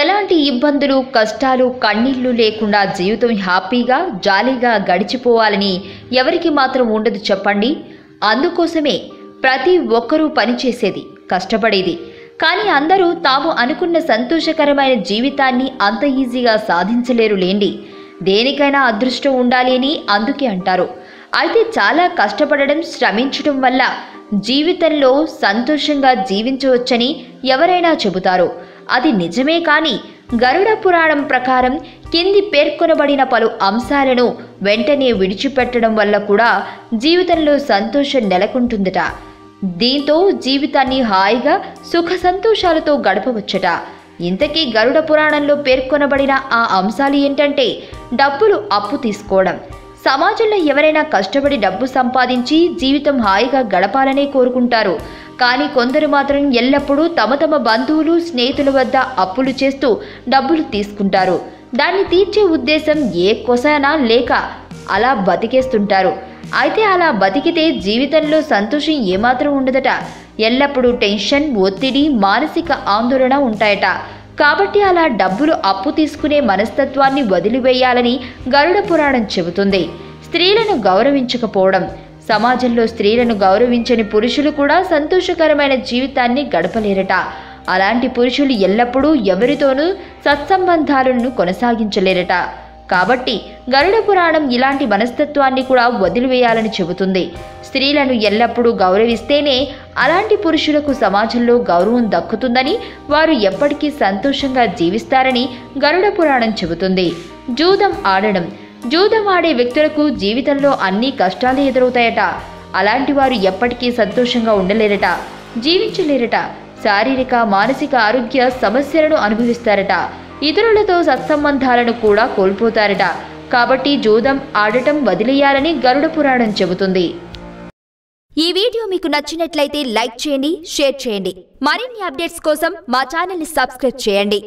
ఎలాంటి ఇబ్బందులు కష్టాలు కన్నీళ్ళు లేకుండా జీవితం హ్యాపీగా జాలీగా గడిచిపోవాలని ఎవరికి మాత్రం ఉండదు చెప్పండి. అందుకోసమే ప్రతి ఒక్కరూ పనిచేసేది కష్టపడేది. కానీ అందరూ తాము అనుకున్న సంతోషకరమైన జీవితాన్ని అంత ఈజీగా సాధించలేరు లేండి. దేనికైనా అదృష్టం ఉండాలి అని అందుకే అంటారు. అయితే చాలా కష్టపడడం శ్రమించడం వల్ల జీవితంలో సంతోషంగా జీవించవచ్చని ఎవరైనా చెబుతారు. అది నిజమే కానీ గరుడ పురాణం ప్రకారం కింది పేర్కొనబడిన పలు అంశాలను వెంటనే విడిచిపెట్టడం వల్ల కూడా జీవితంలో సంతోషం నెలకొంటుందట. దీంతో జీవితాన్ని హాయిగా సుఖ సంతోషాలతో గడపవచ్చట. ఇంతకీ గరుడ పురాణంలో పేర్కొనబడిన ఆ అంశాలు ఏంటంటే డబ్బులు అప్పు తీసుకోవడం. సమాజంలో ఎవరైనా కష్టపడి డబ్బు సంపాదించి జీవితం హాయిగా గడపాలనే కోరుకుంటారు. కానీ కొందరు మాత్రం ఎల్లప్పుడూ తమ తమ బంధువులు స్నేహితుల వద్ద అప్పులు చేస్తూ డబ్బులు తీసుకుంటారు. దాన్ని తీర్చే ఉద్దేశం ఏ కొసైనా లేక అలా బతికేస్తుంటారు. అయితే అలా బతికితే జీవితంలో సంతోషం ఏమాత్రం ఉండదట. ఎల్లప్పుడూ టెన్షన్ ఒత్తిడి మానసిక ఆందోళన ఉంటాయట. కాబట్టి అలా డబ్బులు అప్పు తీసుకునే మనస్తత్వాన్ని వదిలివేయాలని గరుడ పురాణం చెబుతుంది. స్త్రీలను గౌరవించకపోవడం సమాజంలో స్త్రీలను గౌరవించని పురుషులు కూడా సంతోషకరమైన జీవితాన్ని గడపలేరట. అలాంటి పురుషులు ఎల్లప్పుడూ ఎవరితోనూ సత్సంబంధాలను కొనసాగించలేరట. కాబట్టి గరుడ పురాణం ఇలాంటి మనస్తత్వాన్ని కూడా వదిలివేయాలని చెబుతుంది. స్త్రీలను ఎల్లప్పుడూ గౌరవిస్తేనే అలాంటి పురుషులకు సమాజంలో గౌరవం దక్కుతుందని వారు ఎప్పటికీ సంతోషంగా జీవిస్తారని గరుడ పురాణం చెబుతుంది. జూదం ఆడడం జూదం ఆడే వ్యక్తులకు జీవితంలో అన్ని కష్టాలు ఎదురవుతాయట. అలాంటి వారు ఎప్పటికీ సంతోషంగా ఉండలేరట. జీవించలేరట. శారీరక మానసిక ఆరోగ్య సమస్యలను అనుభవిస్తారట. ఇతరులతో సత్సంబంధాలను కూడా కోల్పోతారట. కాబట్టి జూదం ఆడటం వదిలేయాలని గరుడ పురాణం చెబుతుంది. ఈ వీడియో మీకు నచ్చినట్లయితే లైక్ చేయండి షేర్ చేయండి. మరిన్ని అప్డేట్స్ కోసం మా ఛానల్ని సబ్స్క్రైబ్ చేయండి.